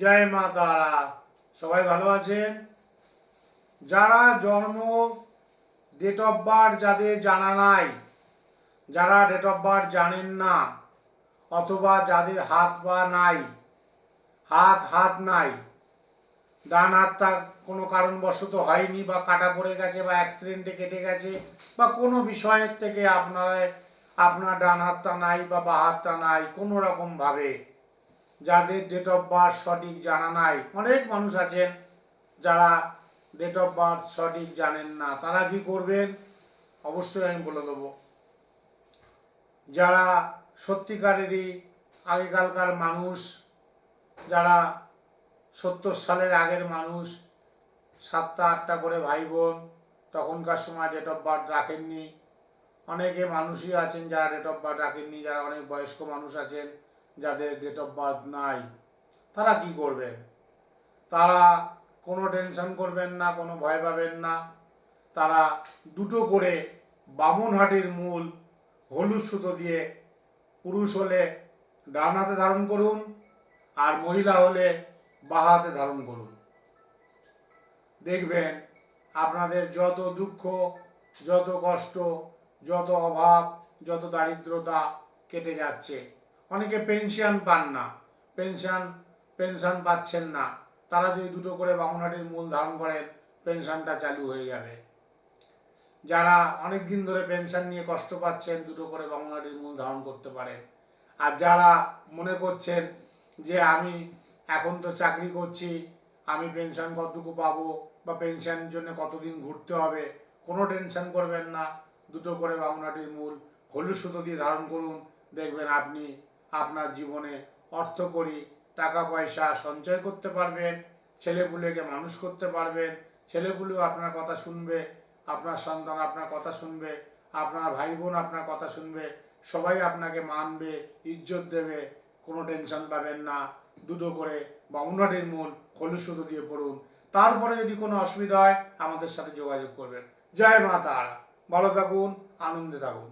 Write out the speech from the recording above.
জয় মা তারা। সবাই ভালো আছেন? যারা জন্ম ডেট অফ বার্থ যাদের জানা নাই, যারা ডেট অফ বার্থ জানেন না, অথবা যাদের হাত পা নাই, হাত হাত নাই, ডান হাতটা কোনো কারণবশত হয়নি বা কাটা পড়ে গেছে বা অ্যাক্সিডেন্টে কেটে গেছে বা কোনো বিষয়ের থেকে আপনারা আপনার ডান হাতটা নাই বা বা হাতটা নাই, কোনো রকমভাবে যাদের ডেট অফ বার্থ সঠিক জানা নাই। অনেক মানুষ আছেন যারা ডেট অফ বার্থ সঠিক জানেন না। তারা কি করবেন? অবশ্যই আমি বলে দেবো। যারা সত্যিকারেরই আগেকালকার মানুষ, যারা সত্তর সালের আগের মানুষ, সাতটা, আটটা করে ভাই বোন তখনকার সময় ডেট অফ বার্থ রাখেননি। অনেকে মানুষই আছেন যারা ডেট অফ বার্থ রাখেননি, যারা অনেক বয়স্ক মানুষ আছেন। যাদের ডেট অফ বার্থ নাই, তারা কি করবেন? তারা কোনো টেনশন করবেন না, কোনো ভয় পাবেন না। তারা দুটো করে বামুনহাটির মূল হলুদ সুতো দিয়ে পুরুষ হলে ডান হাতে ধারণ করুন আর মহিলা হলে বাঁ হাতে ধারণ করুন। দেখবেন আপনাদের যত দুঃখ, যত কষ্ট, যত অভাব, যত দারিদ্রতা কেটে যাচ্ছে। অনেকে পেনশন পান না। পেনশন পেনশন পাচ্ছেন না। তারা যদি দুটো করে বামুনহাটির মূল ধারণ করেন, পেনশনটা চালু হয়ে যাবে। যারা অনেক দিন ধরে পেনশন নিয়ে কষ্ট পাচ্ছেন, দুটো করে বামুনহাটির মূল ধারণ করতে পারেন। আর যারা মনে করছেন যে আমি এখন তো চাকরি করছি, আমি পেনশন কতটুকু পাবো বা পেনশনের জন্য কতদিন ঘুরতে হবে, কোনো টেনশন করবেন না। দুটো করে বামুনহাটির মূল হলুদ সুতো দিয়ে ধারণ করুন, দেখবেন আপনি আপনার জীবনে অর্থ করি, টাকা পয়সা সঞ্চয় করতে পারবেন, ছেলেপুলেকে মানুষ করতে পারবেন, ছেলেপুলেও আপনার কথা শুনবে, আপনার সন্তান আপনার কথা শুনবে, আপনার ভাই বোন আপনার কথা শুনবে, সবাই আপনাকে মানবে, ইজ্জত দেবে, কোনো টেনশন পাবেন না, দুটো করে বামুনহাটির মূল হলুদ সুতো দিয়ে পড়ুন। তারপরে যদি কোনো অসুবিধা হয়, আমাদের সাথে যোগাযোগ করবেন। জয় মা তারা। ভালো থাকুন, আনন্দে থাকুন।